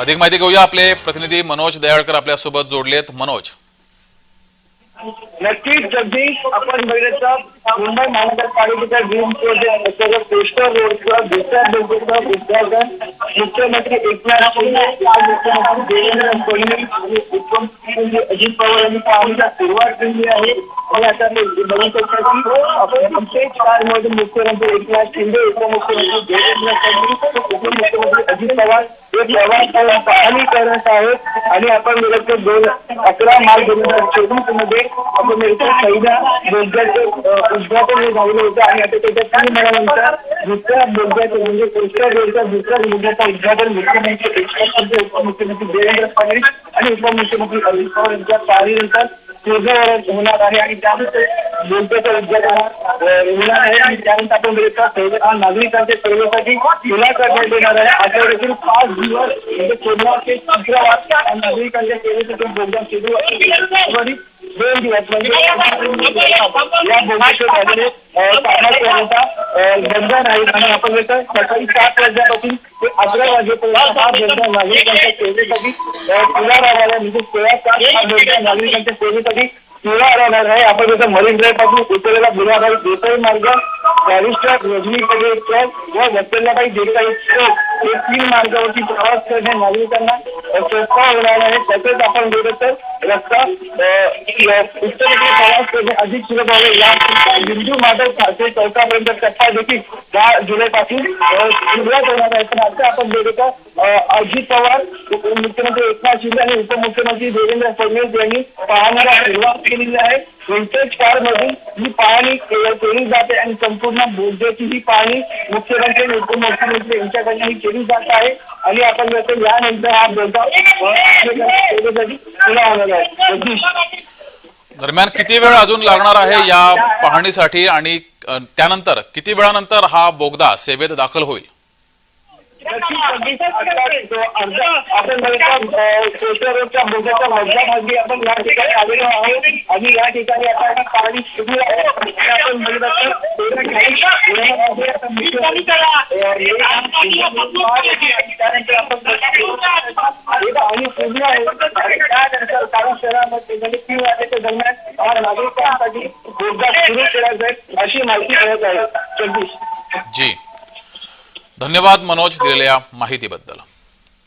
अधिक माहिती घेऊया. आपले प्रतिनिधी मनोज दयाळकर आपल्यासोबत जोडलेत. मनोज. नक्कीच जगदीश आपण बघितलं तर मुंबई महानगरपालिकेच्या ग्रीन प्रोजेक्ट पोस्टर रोडचं दुसऱ्या बिल्डिंगचं उद्घाटन मुख्यमंत्री एकनाथ शिंदे उपमुख्यमंत्री देवेंद्र फडणवीस आणि उपमुख्यमंत्री अजित पवार यांनी पाहणीला सुरुवात केली आहे. आणि आता बघू शकतो की आपण विशेष काळमध्ये मुख्यमंत्री एकनाथ शिंदे उपमुख्यमंत्री देवेंद्र फडणवीस उपमुख्यमंत्री अजित पवार हे प्रवास पाहणी करत आहेत आणि आपण गेलं दोन अकरा मार्च दोन हजार चोवीसमध्ये आपण मिळतो पहिल्या बोगद्याचं उद्घाटन हे झालेलं होतं. आणि आता त्याच्या तीन महिन्यानंतर दुसऱ्या बोगद्याचं म्हणजे कोणत्या बोगद्या दुसऱ्या बोगद्याचं उद्घाटन मुख्यमंत्री एकनाथ उपमुख्यमंत्री देवेंद्र फडणवीस आणि उपमुख्यमंत्री अजित पवार यांच्या पाहणीनंतर होणार आहे. आणि त्यानंतर बोगद्याचं उद्घाटन अं, होणार आहे आणि त्यानंतर आपण बघितलं तर नागरिकांच्या सेवेसाठी खुला करण्यात येणार आहे. आठवड्यातील पाच दिवस म्हणजे सोमवार ते शुक्रवार या नागरिकांच्या सेवेसाठी बोगदा सुरू आहे दोन दिवस म्हणजे या आणि आपण सकाळी सात वाजल्यापासून ते अकरा वाजेपर्यंत हा नागरिकांच्या सेवेसाठी खुला म्हणजे सोळा तास हा नागरिकांच्या सेवेसाठी खुला राहणार आहे आपण जसं मरीन ड्राईव्हपासून उतरलेला बुलाभाई देसाई मार्ग बॅरिस्टर रजनी कडेकर व वत्सलाबाई देसाई चौक हे तीन मार्गावरती प्रवास करणे नागरिकांना अ, सोपा होणार आहे. तसेच आपण गेलो तर रस्ता उत्तरेकडे प्रवास करणे अधिक सुलभ व्हावे या बिंदू माधव ठाकरे चौकापर्यंत टप्पा देखील दहा जुलैपासून सुरुवात होणार आहे. पण आता आपण गेलो अजित पवार मुख्यमंत्री एकनाथ शिंदे आणि उपमुख्यमंत्री देवेंद्र फडणवीस यांनी पाहण्याला सुरुवात केलेली आहे. विंटेज कार मधून ही पाहणी केली जाते आणि संपूर्ण बोगद्याची ही पाहणी मुख्यमंत्री आणि उपमुख्यमंत्री यांच्याकडनं ही केली जात आहे. आणि आपण जसं यानंतर हा बोगदा पुन्हा होणार आहे. दरम्यान किती वेळ अजून लागणार आहे या पाहणीसाठी आणि त्यानंतर किती वेळानंतर हा बोगदा सेवेत दाखल होईल नक्कीच जगदीश, आता जो अर्धा आपण रोडच्या बोगद्याच्या मध्यभागी आपण या ठिकाणी आलेलो आहोत आणि या ठिकाणी आता सुरू आहे आपण पाहणी पूर्ण आहे त्यानंतर काही शहरामध्ये म्हणजे तीन वाजेच्या दरम्यान नागरिकांसाठी सुरू केला जाईल अशी माहिती मिळत आहे जगदीश जी. धन्यवाद मनोज दिलेल्या माहितीबद्दल.